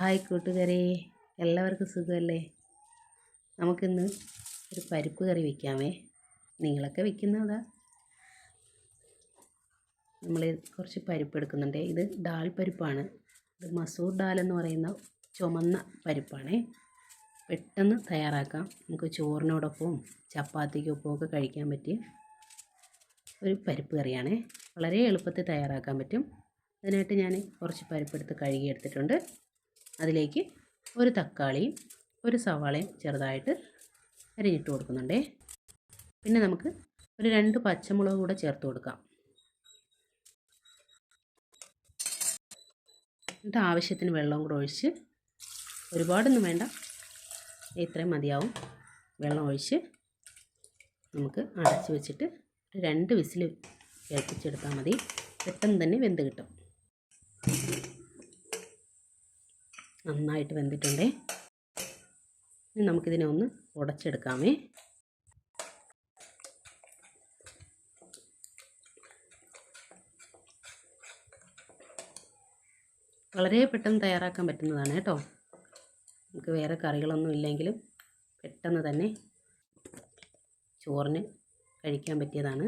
Hi കൂട്ടുകാരെ എല്ലാവർക്കും സുഖമല്ലേ? നമുക്കിന്ന് ഒരു പരിപ്പ് കറി വയ്ക്കാമേ നിങ്ങളൊക്കെ വയ്ക്കുന്നതാ നമ്മൾ കുറച്ച് പരിപ്പ് എടുക്കുന്നുണ്ട്. ഇത് ഡാൽ പരിപ്പാണ്. ഇത് മസൂർ ഡാൽ എന്ന് പറയുന്ന ചുമന്ന പരിപ്പാണേ. പെട്ടെന്ന് തയ്യാറാക്കാം. നമുക്ക് ചോറിനോടൊപ്പവും ചപ്പാത്തിക്കൊപ്പവും ഒക്കെ കഴിക്കാൻ പറ്റിയ ഒരു പരിപ്പ് കറിയാണേ. വളരെ എളുപ്പത്തിൽ തയ്യാറാക്കാൻ പറ്റും. അതിനായിട്ട് ഞാൻ കുറച്ച് പരിപ്പെടുത്ത് കഴുകിയെടുത്തിട്ടുണ്ട് അതിലേക്ക് ഒരു തക്കാളിയും ഒരു സവാളയും ചെറുതായിട്ട് അരിഞ്ഞിട്ട് കൊടുക്കുന്നുണ്ടേ. പിന്നെ നമുക്ക് ഒരു രണ്ട് പച്ചമുളക് കൂടെ ചേർത്ത് കൊടുക്കാം. എന്നിട്ട് ആവശ്യത്തിന് വെള്ളവും കൂടെ ഒഴിച്ച് ഒരുപാടൊന്നും വേണ്ട. ഇത്രയും മതിയാവും. വെള്ളം ഒഴിച്ച് നമുക്ക് അടച്ച് വെച്ചിട്ട് രണ്ട് വിസിൽ കേൾപ്പിച്ചെടുത്താൽ മതി. പെട്ടെന്ന് തന്നെ വെന്ത് കിട്ടും. നന്നായിട്ട് വെന്തിട്ടുണ്ടേ. ഇനി നമുക്കിതിനെ ഒന്ന് ഉടച്ചെടുക്കാമേ. വളരെ പെട്ടെന്ന് തയ്യാറാക്കാൻ പറ്റുന്നതാണ് കേട്ടോ. നമുക്ക് വേറെ കറികളൊന്നും ഇല്ലെങ്കിലും പെട്ടെന്ന് തന്നെ ചോറിന് കഴിക്കാൻ പറ്റിയതാണ്.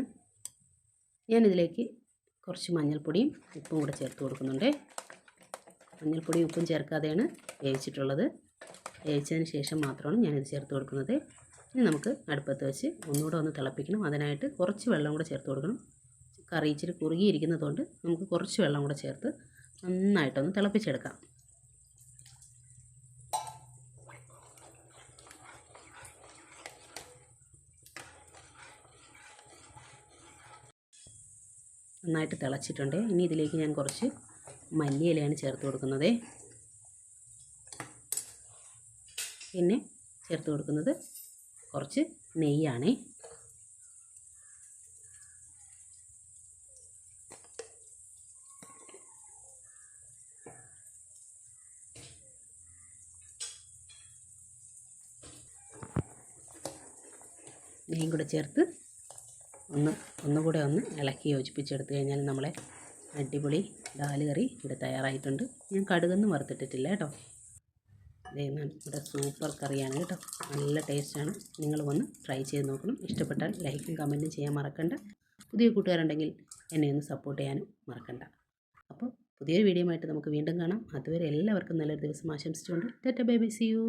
ഞാനിതിലേക്ക് കുറച്ച് മഞ്ഞൾപ്പൊടിയും ഉപ്പും കൂടെ ചേർത്ത് കൊടുക്കുന്നുണ്ട്. മഞ്ഞൾപ്പൊടിയും ഉപ്പും ചേർക്കാതെയാണ് വേവിച്ചിട്ടുള്ളത്. വേവിച്ചതിന് ശേഷം മാത്രമാണ് ഞാനിത് ചേർത്ത് കൊടുക്കുന്നത്. ഇനി നമുക്ക് അടുപ്പത്ത് വെച്ച് ഒന്നുകൂടെ ഒന്ന് തിളപ്പിക്കണം. അതിനായിട്ട് കുറച്ച് വെള്ളം കൂടെ ചേർത്ത് കൊടുക്കണം. കറി ഇച്ചിരി കുറുകിയിരിക്കുന്നതുകൊണ്ട് നമുക്ക് കുറച്ച് വെള്ളം കൂടെ ചേർത്ത് നന്നായിട്ടൊന്ന് തിളപ്പിച്ചെടുക്കാം. നന്നായിട്ട് തിളച്ചിട്ടുണ്ട്. ഇനി ഇതിലേക്ക് ഞാൻ കുറച്ച് മല്ലിയിലയാണ് ചേർത്ത് കൊടുക്കുന്നത്. പിന്നെ ചേർത്ത് കൊടുക്കുന്നത് കുറച്ച് നെയ്യാണ്. നെയ്യും കൂടെ ചേർത്ത് ഒന്ന് ഒന്നുകൂടെ ഒന്ന് ഇളക്കി യോജിപ്പിച്ചെടുത്ത് കഴിഞ്ഞാൽ നമ്മളെ അടിപൊളി ദാൽ കറി ഇവിടെ തയ്യാറായിട്ടുണ്ട്. ഞാൻ കടുകൊന്നും വറുത്തിട്ടിട്ടില്ല കേട്ടോ. ഇവിടെ സൂപ്പർ കറിയാണ് കേട്ടോ. നല്ല ടേസ്റ്റാണ് നിങ്ങൾ വന്ന് ട്രൈ ചെയ്ത് നോക്കണം. ഇഷ്ടപ്പെട്ടാൽ ലൈക്കും കമന്റും ചെയ്യാൻ മറക്കണ്ട. പുതിയ കൂട്ടുകാരുണ്ടെങ്കിൽ എന്നെ ഒന്ന് സപ്പോർട്ട് ചെയ്യാനും മറക്കണ്ട. അപ്പോൾ പുതിയൊരു വീഡിയോ ആയിട്ട് നമുക്ക് വീണ്ടും കാണാം. അതുവരെ എല്ലാവർക്കും നല്ലൊരു ദിവസം ആശംസിച്ചുകൊണ്ട് ടെറ്റ ബൈ സി യു